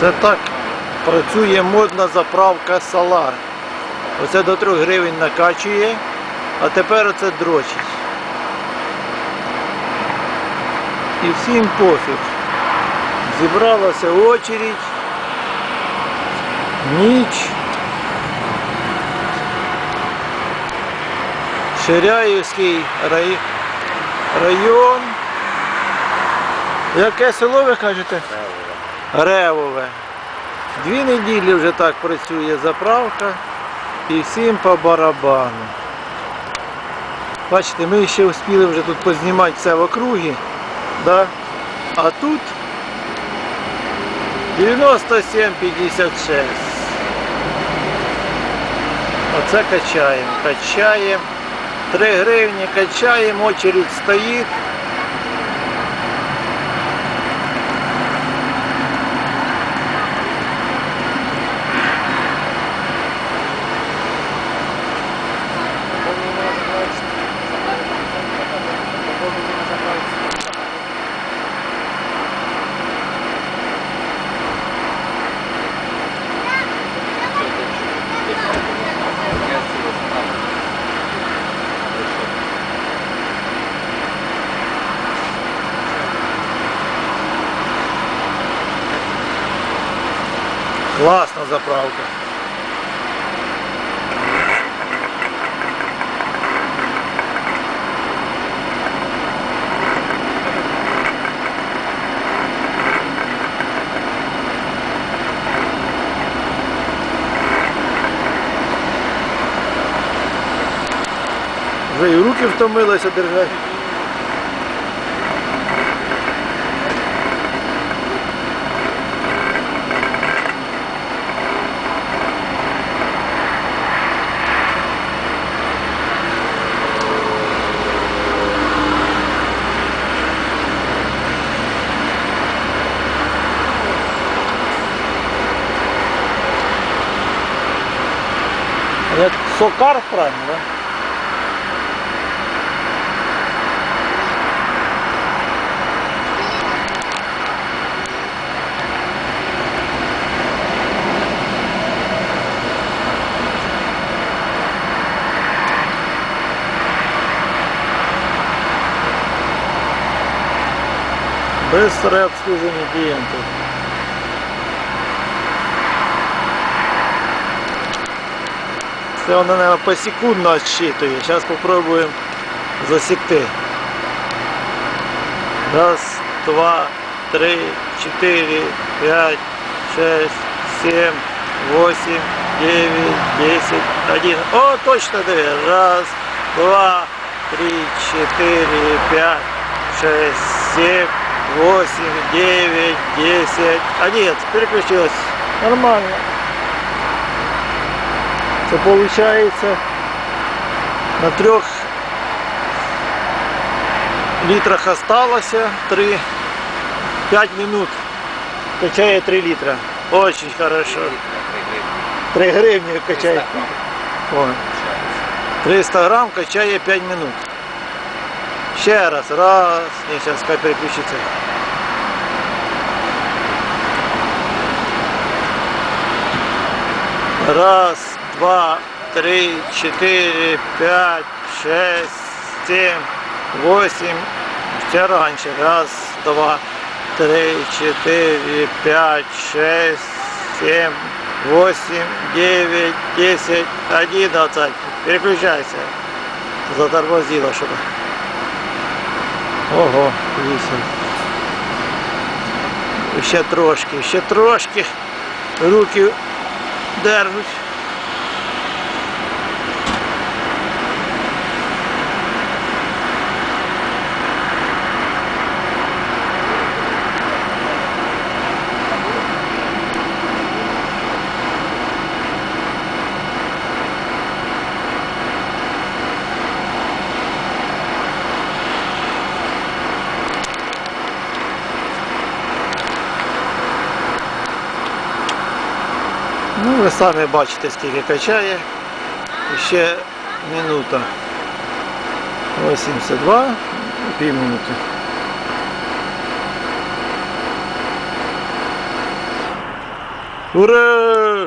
Це так працює модна заправка Solar. Оце до 3 гривень накачує, а тепер оце дрочить. І всім пофіг. Зібралася очередь. Ніч. Ширяївський рай... район. Яке село ви кажете? Ревове. Дві неділі вже так працює заправка і всім по барабану. Бачите, ми ще встигли вже тут познімати все в округі, да? а тут 97,56. Оце качаємо, качаємо. 3 гривні качаємо, очередь стоїть. Класна заправка. Вже і руки втомилися держати. Як сокар правильно, да? Быстрое обслуживание клиентов. Це воно, наверное, посекундно отсчитывает. Сейчас попробуем засекти. Раз, два, три, четыре, пять, шесть, семь, восемь, девять, десять, один. О, точно две. Раз, два, три, четыре, пять, шесть, семь, восемь, девять, десять, одиннадцать. Переключилось. Нормально. Це виходить на трьох літрах осталося 3, 5 минут. Качає 3 літра. Очень хорошо. 3 гривні качає. О, 300 грам качає 5 минут. Ще раз. Раз. Ні, зараз хай переключиться. Раз, Два, три, четыре, пять, шесть, семь, восемь. Ще раніше. Раз, два, три, четыре, пять, шесть, семь, восемь, девять, десять, одиннадцать. Переключайся. Затормозило что-то. Ого, вісім. Ще трошки, ще трошки. Руки держуть. Ну, ви самі бачите, скільки качає. І Ще минута. 82, пів минути. Ура!